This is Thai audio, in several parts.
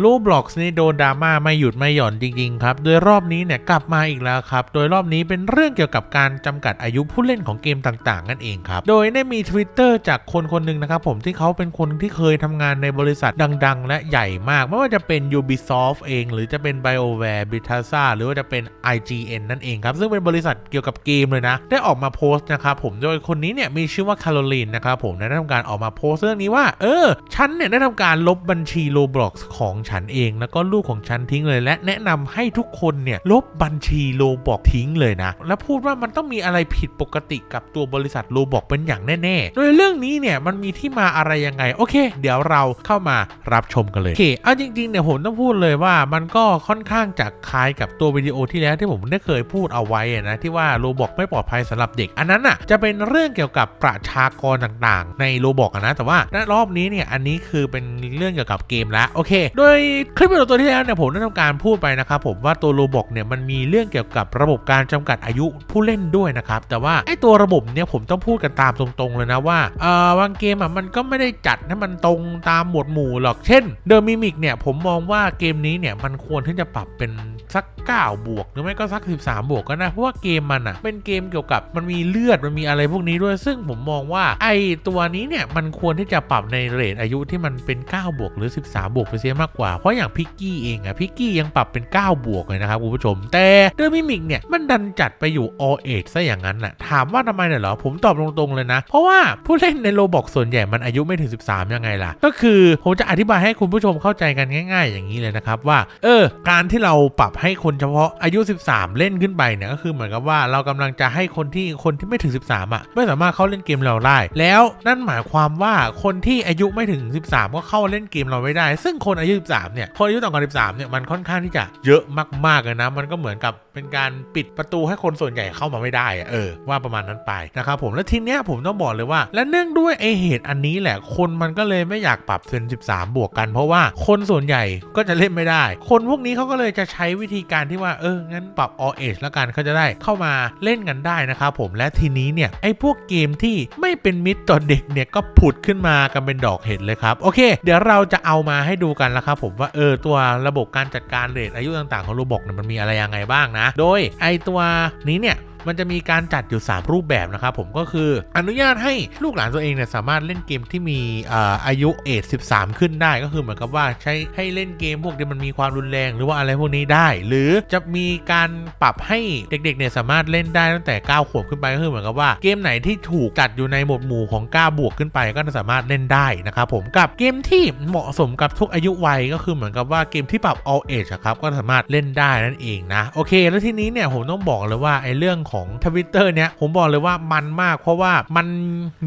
รูบล็อกนี่โดนดราม่าไม่หยุดไม่หย่อนจริงๆครับ โดยรอบนี้เนี่ยกลับมาอีกแล้วครับ โดยรอบนี้เป็นเรื่องเกี่ยวกับการจำกัดอายุผู้เล่นของเกมต่างๆนั่นเองครับ โดยได้มี Twitter จากคนคนหนึ่งนะครับผมที่เขาเป็นคนที่เคยทำงานในบริษัทดังๆ และใหญ่มาก ไม่ว่าจะเป็น Ubisoft เอง หรือจะเป็น BioWare Bethesda หรือว่าจะเป็น IGN นั่นเองครับซึ่งเป็นบริษัทเกี่ยวกับเกมเลยนะ ได้ออกมาโพสต์นะครับผมโดยคนนี้เนี่ยมีชื่อว่าคาร์โรลีนนะครับผมได้ทำการออกมาโพสต์เรื่องนี้ว่าเออฉันเนี่ยได้ทำการลบบัญชี Roblox ของฉันเอง แล้วก็ลูกของฉันทิ้งเลย และแนะนำให้ทุกคนเนี่ยลบบัญชี Roblox ทิ้งเลยนะ และพูดว่ามันต้องมีอะไรผิดปกติกับตัวบริษัท Roblox เป็นอย่างแน่ๆ โดยเรื่องนี้เนี่ยมันมีที่มาอะไรยังไง โอเค เดี๋ยวเราเข้ามารับชมกันเลยโอเคเอาจริงๆเนี่ยผมต้องพูดเลยว่ามันก็ค่อนข้างจะคล้ายกับตัววิดีโอที่แล้วที่ผมได้เคยพูดเอาไว้นะที่ว่าโรบอกไม่ปลอดภัยสำหรับเด็ก อันนั้นอะจะเป็นเรื่องเกี่ยวกับประชากรต่างๆ ในโรบอกนะแต่ว่าณรอบนี้เนี่ยอันนี้คือเป็นเรื่องเกี่ยวกับเกมแล้วโอเค โดยคลิปวิดีโอตัวที่แล้วเนี่ยผมได้ทำการพูดไปนะครับผมว่าตัวโรบอกเนี่ยมันมีเรื่องเกี่ยวกับระบบการจำกัดอายุผู้เล่นด้วยนะครับแต่ว่าไอ้ตัวระบบเนี่ยผมต้องพูดกันตามตรงๆเลยนะว่าเอ่อบางเกมอะมันก็ไม่ได้จัดให้มันตรงตามหมวดหมู่หรอกเช่นเดอะมิมิกเนี่ยผมมองว่าเกมนี้เนี่ยมันควรที่จะปรับเป็น สัก9บวกหรือไม่ก็สัก 13 บวกก็ได้เพราะว่าเกมมันอะ เป็นเกมเกี่ยวกับมันมีเลือดมันมีอะไรพวกนี้ด้วย ซึ่งผมมองว่าไอตัวนี้เนี่ย มันควรที่จะปรับในเรทอายุที่มันเป็น 9 บวกหรือ 13 บวกไปเสียมากกว่า เพราะอย่างพิกกี้เองอะพิกกี้ยังปรับเป็น 9 บวกเลยนะครับคุณผู้ชม แต่เดอร์มิมิกเนี่ยมันดันจัดไปอยู่ all age ซะอย่างนั้นน่ะถามว่าทำไมเนี่ยเหรอผมตอบตรงๆเลยนะ เพราะว่าผู้เล่นในโลบอกส่วนใหญ่มันอายุไม่ถึง 13 ยังไงล่ะ ก็คือผมจะอธิบายให้คุณผู้ชมเข้าใจกันง่าย ๆ อย่างนี้เลยนะครับว่า เออ การที่เราปรับให้คนเฉพาะอายุ 13 เล่นขึ้นไปเนี่ยก็คือเหมือนกับว่าเรากำลังจะให้คนที่คนที่ไม่ถึง 13 อะ ไม่สามารถเข้าเล่นเกมเราได้ แล้วนั่นหมายความว่าคนที่อายุไม่ถึง 13 ก็เข้าเล่นเกมเราไม่ได้ ซึ่งคนอายุ 13 เนี่ย คนอายุต่ำกว่า13 เนี่ย มันค่อนข้างที่จะเยอะมากๆเลยนะ มันก็เหมือนกับเป็นการปิดประตูให้คนส่วนใหญ่เข้ามาไม่ได้อะเออ ว่าประมาณนั้นไปนะครับผม แล้วทีเนี้ยผมต้องบอกเลยว่า และเนื่องด้วยไอเหตุอันนี้แหละ คนมันก็เลยไม่อยากปรับเป็น13 บวกกัน เพราะว่าคนส่วนใหญ่ก็จะเล่นไม่ได้ คนพวกนี้เขาก็เลยจะใช้วิธีการที่ว่าเอองั้นปรับ all age แล้วกันเขาจะได้เข้ามาเล่นกันได้นะครับผมและทีนี้เนี่ยไอ้พวกเกมที่ไม่เป็นมิตรต่อเด็กเนี่ยก็ผุดขึ้นมากันเป็นดอกเห็ดเลยครับโอเค เดี๋ยวเราจะเอามาให้ดูกันแล้วครับผมว่าเออตัวระบบการจัดการเรทอายุต่างๆของรูบอกเนี่ยมันมีอะไรยังไงบ้างนะ โดยไอตัวนี้เนี่ย มันจะมีการจัดอยู่ 3 รูปแบบนะครับผมก็คืออนุญาตให้ลูกหลานตัวเองเนี่ยสามารถเล่นเกมที่มีอาอายุเอจ13 ขึ้นได้ก็คือเหมือนกับว่าใช้ให้เล่นเกมพวกที่มันมีความรุนแรงหรือว่าอะไรพวกนี้ได้ หรือจะมีการปรับให้เด็กๆเนี่ยสามารถเล่นได้ตั้งแต่ 9 ขวบขึ้นไปก็คือเหมือนกับว่าเกมไหนที่ถูกจัดอยู่ในหมวดหมู่ของ 9 บวกขึ้นไปก็จะสามารถเล่นได้นะครับผมกับเกมที่เหมาะสมกับทุกอายุวัยก็คือเหมือนกับว่าเกมที่ปรับ all age ครับก็สามารถเล่นได้นั่นเองนะโอเค แล้วทีนี้เนี่ยผมต้องบอกเลยว่าไอ้เรื่องของทวิตเตอร์เนี้ยผมบอกเลยว่ามันมาก เพราะว่ามัน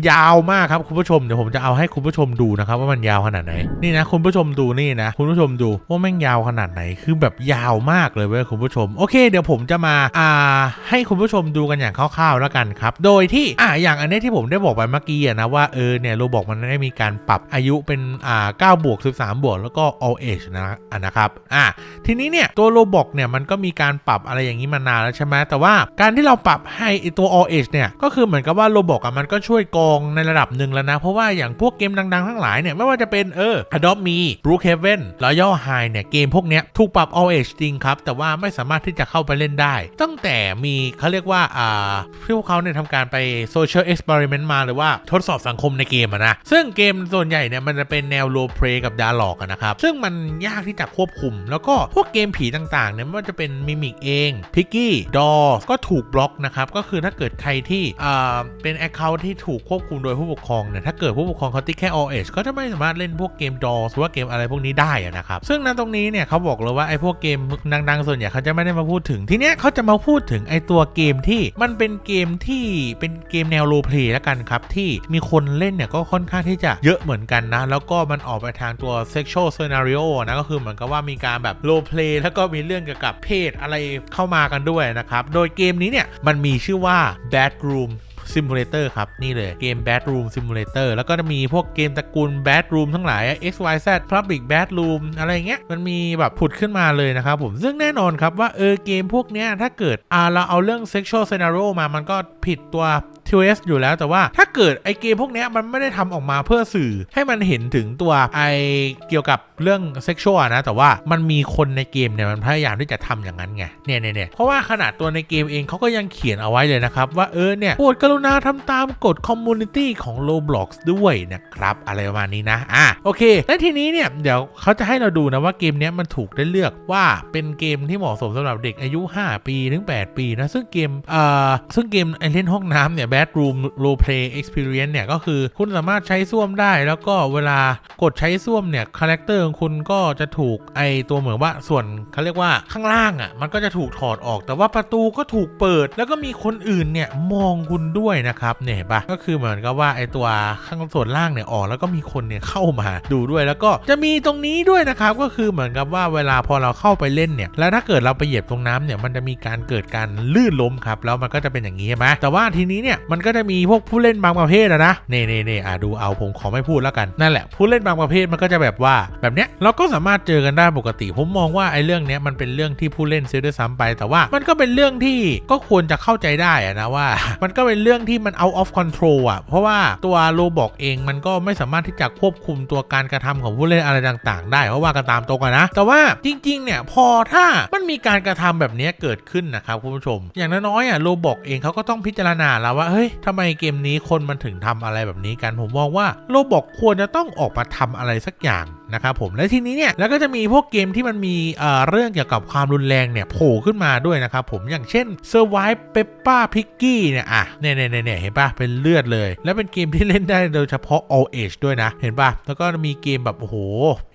ยาวมากครับคุณผู้ชมเดี๋ยวผมจะเอาให้คุณผู้ชมดูนะครับว่ามันยาวขนาดไหนนี่นะคุณผู้ชมดูนี่นะคุณผู้ชมดูว่าแม่งยาวขนาดไหนคือแบบยาวมากเลยเว้ยคุณผู้ชม โอเค เดี๋ยวผมจะมาอ่าให้คุณผู้ชมดูกันอย่างคร่าวๆแล้วกันครับ โดยที่อ่าอย่างอันนี้ที่ผมได้บอกไปเมื่อกี้อะนะว่าเออเนี่ยโรบอกมันได้มีการปรับอายุเป็นอ่า9บวก13บวกแล้วก็ all age นะอะนะครับอ่าทีนี้เนี่ยตัวโรบอกเนี่ยมันก็มีการปรับอะไรอย่างนี้มานานแล้วใช่ไหมแต่ว่าการที่เราปรับให้ไอตัว all age เนี่ยก็คือเหมือนกับว่าโรบอกอะมันก็ช่วยกองในระดับหนึ่งแล้วนะ เพราะว่าอย่างพวกเกมดังๆ ทั้งหลายเนี่ย ไม่ว่าจะเป็นเออ Adopt Me Brookhaven Royal High เนี่ย เกมพวกเนี้ยถูกปรับ all age จริงครับ แต่ว่าไม่สามารถที่จะเข้าไปเล่นได้ ตั้งแต่มีเขาเรียกว่า อ่าที่พวกเขาเนี่ยทำการไป social experiment มาหรือว่าทดสอบสังคมในเกมอะนะ ซึ่งเกมส่วนใหญ่เนี่ยมันจะเป็นแนว role play กับ dialogue อะนะครับ ซึ่งมันยากที่จะควบคุม แล้วก็พวกเกมผีต่างๆเนี่ยไม่ว่าจะเป็นมิมิกเองพิกกี้ดอก็ถูกบล็อกนะครับก็คือถ้าเกิดใครที่เป็น Account ที่ถูกควบคุมโดยผู้ปกครองเนี่ยถ้าเกิดผู้ปกครองเขาติ๊กแค่ all age ก็จะไม่สามารถเล่นพวกเกมดอหรือว่าเกมอะไรพวกนี้ได้อะนะครับซึ่งณตรงนี้เนี่ยเขาบอกเลยว่าไอ้พวกเกมดังๆส่วนใหญ่เขาจะไม่ได้มาพูดถึงทีเนี้ยเขาจะมาพูดถึงไอ้ตัวเกมที่มันเป็นเกมที่เป็นเกมแนวโรเพลย์แล้วกันครับที่มีคนเล่นเนี่ยก็ค่อนข้างที่จะเยอะเหมือนกันนะ แล้วก็มันออกไปทางตัว sexual scenario นะก็คือเหมือนกับว่ามีการแบบโรเพลย์แล้วก็มีเรื่องเกี่ยวกับเพศอะไรเข้ามากันด้วยนะครับโดยเกมนี้เนี่ยมันมีชื่อว่า Bedroom Simulator ครับ นี่เลยเกม Bedroom Simulator แล้วก็จะมีพวกเกมตระกูล Bedroom ทั้งหลาย XYZ Public Bedroom อะไรเงี้ย มันมีแบบผุดขึ้นมาเลยนะครับผม ซึ่งแน่นอนครับว่า เออ เกมพวกเนี้ยถ้าเกิดอ่าเราเอาเรื่อง Sexual Scenario มามันก็ผิดตัว twist อยู่แล้วแต่ว่าถ้าเกิดไอเกมพวกนี้มันไม่ได้ทำออกมาเพื่อสื่อให้มันเห็นถึงตัวไอเกี่ยวกับเรื่องเซ็กชวลนะแต่ว่ามันมีคนในเกมเนี่ยมันพยายามที่จะทำอย่างนั้นไงเนี่ยเนี่ยเนี่ยเพราะว่าขนาดตัวในเกมเองเขาก็ยังเขียนเอาไว้เลยนะครับ ว่าเออเนี่ยโปรดกรุณาทำตามกฎคอมมูนิตี้ของ Roblox ด้วยนะครับอะไรประมาณนี้นะอะโอเคและทีนี้เนี่ยเดี๋ยวเขาจะให้เราดูนะว่าเกมเนี้ยมันถูกได้เลือกว่าเป็นเกมที่เหมาะสมสำหรับเด็กอายุ 5 ปีถึง 8 ปีนะซึ่งเกมเอ่อซึ่งเกมไอเล่นห้องน้ำเนี่ย Bedroom Role Play Experience เนี่ย ก็คือคุณสามารถใช้ส้วมได้ แล้วก็เวลากดใช้ส้วมเนี่ยคาแรคเตอร์ของคุณก็จะถูกไอตัวเหมือนว่าส่วนเขาเรียกว่าข้างล่างอะมันก็จะถูกถอดออก แต่ว่าประตูก็ถูกเปิด แล้วก็มีคนอื่นเนี่ยมองคุณด้วยนะครับเนี่ยเห็นปะก็คือเหมือนกับว่าไอตัวข้างส่วนล่างเนี่ยออกแล้วก็มีคนเนี่ยเข้ามาดูด้วยแล้วก็จะมีตรงนี้ด้วยนะครับก็คือเหมือนกับว่าเวลาพอเราเข้าไปเล่นเนี่ยแล้วถ้าเกิดเราไปเหยียบตรงน้ำเนี่ยมันจะมีการเกิดการลื่นล้มครับแล้วมันก็จะเป็นอย่างนี้ใช่ไหมแต่ว่าทีนี้เนี่ยมันก็จะมีพวกผู้เล่นบางประเภทอะนะเน่เน่เน่อะดูเอาผมขอไม่พูดแล้วกันนั่นแหละผู้เล่นบางประเภทมันก็จะแบบว่าแบบเนี้ยเราก็สามารถเจอกันได้ปกติ ผมมองว่าไอ้เรื่องเนี้ยมันเป็นเรื่องที่ผู้เล่นซื้อด้วยซ้ำไป แต่ว่ามันก็เป็นเรื่องที่ก็ควรจะเข้าใจได้อะนะว่า มันก็เป็นเรื่องที่มัน out of control อะเพราะว่าตัวโรบอกเองมันก็ไม่สามารถที่จะควบคุมตัวการกระทำของผู้เล่นอะไรต่าง ๆ ได้เพราะว่ากันตามตรงอะนะ แต่ว่าจริง ๆ เนี่ยพอถ้ามันมีการกระทำแบบเนี้ยเกิดขึ้นนะครับคุณผู้ชม อย่างน้อยๆอะโรบอกเองเขาก็ต้องพิจารณาแล้วว่าฮ้ยทำไมเกมนี้คนมันถึงทำอะไรแบบนี้กัน ผมมองว่าโรบอกควรจะต้องออกมาทำอะไรสักอย่างนะครับผมและทีนี้เนี่ยแล้วก็จะมีพวกเกมที่มันมีเเรื่องเกี่ยวกับความรุนแรงเนี่ยโผล่ขึ้นมาด้วยนะครับผมอย่างเช่น Survive Peppa Piggy เนี่ยอะเนี่ยเนี่ยเนี่ยเห็นปะเป็นเลือดเลย แล้วเป็นเกมที่เล่นได้โดยเฉพาะ all age ด้วยนะ เห็นปะแล้วก็มีเกมแบบโอ้โห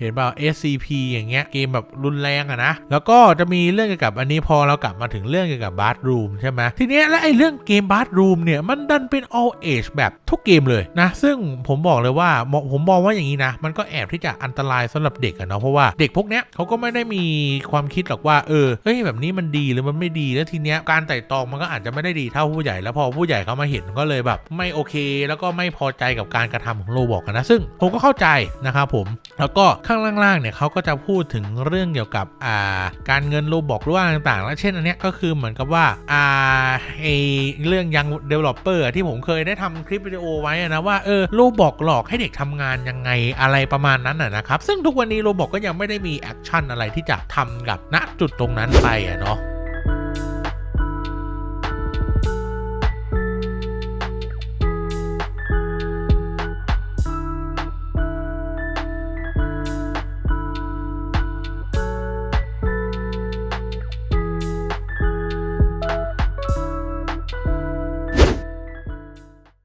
เห็นปะ SCP อย่างเงี้ยเกมแบบรุนแรงอะนะแล้วก็จะมีเรื่องเกี่ยวกับอันนี้พอเรากลับมาถึงเรื่องเกี่ยวกับ Bathroom ใช่ไหมทีเนี้ยและไอ้เรื่องเกม Bathroom เนี่ยมันดันเป็น all age แบบทุกเกมเลยนะซึ่งผมบอกเลยว่าผมมองว่าอย่างนี้นะ มันก็แอบที่จะอันตรายสำหรับเด็กอะเนาะเพราะว่าเด็กพวกเนี้ยเขาก็ไม่ได้มีความคิดหรอกว่าเออเฮ้ยแบบนี้มันดีหรือมันไม่ดีแล้วทีเนี้ยการไต่ตองมันก็อาจจะไม่ได้ดีเท่าผู้ใหญ่แล้วพอผู้ใหญ่เขามาเห็นก็เลยแบบ ไม่โอเค แล้วก็ไม่พอใจกับการกระทำของโรบอกนะซึ่งผมก็เข้าใจนะครับผมแล้วก็ข้างล่างๆเนี่ยเขาก็จะพูดถึงเรื่องเกี่ยวกับอ่าการเงินโรบอกหรือว่าต่างๆ แล้วเช่นอันเนี้ยก็คือเหมือนกับว่าอ่าไอเรื่องยัง developer อะที่ผมเคยได้ทำคลิปวิดีโอไว้นะว่าเออโรบอกหลอกให้เด็กทำงานยังไงอะไรประมาณนั้นนะนะครับซึ่งทุกวันนี้โรบอกก็ยังไม่ได้มีแอคชั่นอะไรที่จะทำกับณจุดตรงนั้นไปอะเนาะ